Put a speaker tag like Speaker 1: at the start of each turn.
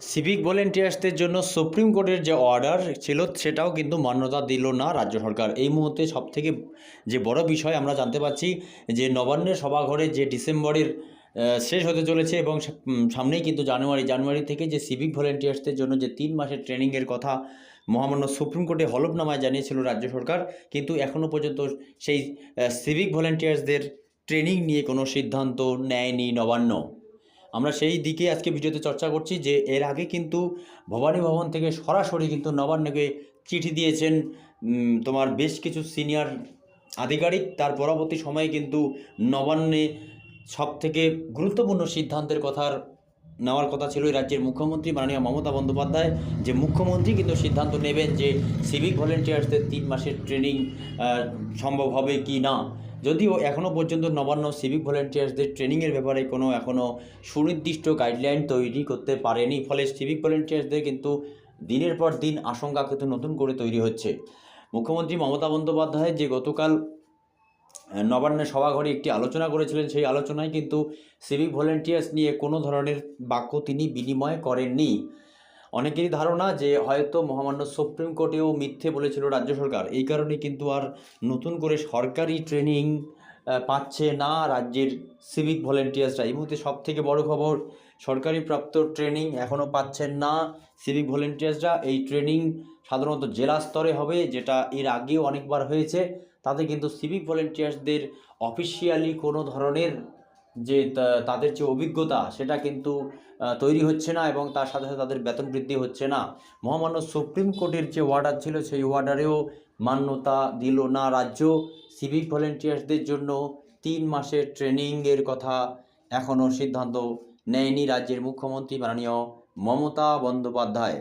Speaker 1: Civic ভলেন্টিয়ার্সদের জন্য supreme কোর্টের যে অর্ডার ছিল, সেটাও কিন্তু মান্যতা দিল না রাজ্য সরকার। এই মুহূর্তে সবথেকে যে বড় বিষয় আমরা জানতে পারছি, যে নবান্নের সভাঘরে যে ডিসেম্বরের শেষ হতে চলেছে এবং সামনেই কিন্তু জানুয়ারি জানুয়ারি থেকে যে সিভিক ভলেন্টিয়ার্সদের জন্য যে তিন মাসের ট্রেনিংয়ের কথা মহামান্য সুপ্রিম কোর্টে হলফনামায় জানিয়েছিল রাজ্য সরকার, কিন্তু এখনও পর্যন্ত সেই সিভিক ভলেন্টিয়ার্সদের ট্রেনিং নিয়ে কোনো সিদ্ধান্ত নেয়নি নবান্ন। আমরা সেই দিকে আজকে ভিডিওতে চর্চা করছি যে এর আগে কিন্তু ভবানী ভবন থেকে সরাসরি কিন্তু নবান্নকে চিঠি দিয়েছেন তোমার বেশ কিছু সিনিয়র আধিকারিক। তার পরবর্তী সময়ে কিন্তু নবান্নে সব থেকে গুরুত্বপূর্ণ সিদ্ধান্তের কথার নেওয়ার কথা ছিল রাজ্যের মুখ্যমন্ত্রী মাননীয় মমতা বন্দ্যোপাধ্যায়। যে মুখ্যমন্ত্রী কিন্তু সিদ্ধান্ত নেবেন যে সিভিক ভলেন্টিয়ার্সদের তিন মাসের ট্রেনিং সম্ভব হবে কি না। যদিও এখনও পর্যন্ত নবান্ন সিভিক ভলেন্টিয়ার্সদের ট্রেনিংয়ের ব্যাপারে কোনো এখনও সুনির্দিষ্ট গাইডলাইন তৈরি করতে পারেনি, ফলে সিভিক ভলেন্টিয়ার্সদের কিন্তু দিনের পর দিন আশঙ্কা কিন্তু নতুন করে তৈরি হচ্ছে। মুখ্যমন্ত্রী মমতা বন্দ্যোপাধ্যায় যে গতকাল নবান্নের সভাঘরে একটি আলোচনা করেছিলেন, সেই আলোচনায় কিন্তু সিভিক ভলেন্টিয়ার্স নিয়ে কোনো ধরনের বাক্য তিনি বিনিময় করেননি। অনেকেরই ধারণা যে হয়তো মহামান্য সুপ্রিম কোর্টেও মিথ্যে বলেছিল রাজ্য সরকার। এই কারণে কিন্তু আর নতুন করে সরকারি ট্রেনিং পাচ্ছে না রাজ্যের সিভিক ভলেন্টিয়ার্সরা এই মুহূর্তে সব থেকে বড় খবর, সরকারি প্রাপ্ত ট্রেনিং এখনও পাচ্ছেন না সিভিক ভলেন্টিয়ার্সরা এই ট্রেনিং সাধারণত জেলা স্তরে হবে, যেটা এর আগেও অনেকবার হয়েছে। তাতে কিন্তু সিভিক ভলেন্টিয়ার্সদের অফিসিয়ালি কোনো ধরনের যে তাদের যে অভিজ্ঞতা সেটা কিন্তু তৈরি হচ্ছে না এবং তার সাথে সাথে তাদের বেতন বৃদ্ধি হচ্ছে না। মহামান্য সুপ্রিম কোর্টের যে অর্ডার ছিল সেই অর্ডারেও মান্যতা দিল না রাজ্য। সিভিক ভলেন্টিয়ার্সদের জন্য তিন মাসের ট্রেনিংয়ের কথা এখনও সিদ্ধান্ত নেয়নি রাজ্যের মুখ্যমন্ত্রী মাননীয় মমতা বন্দ্যোপাধ্যায়।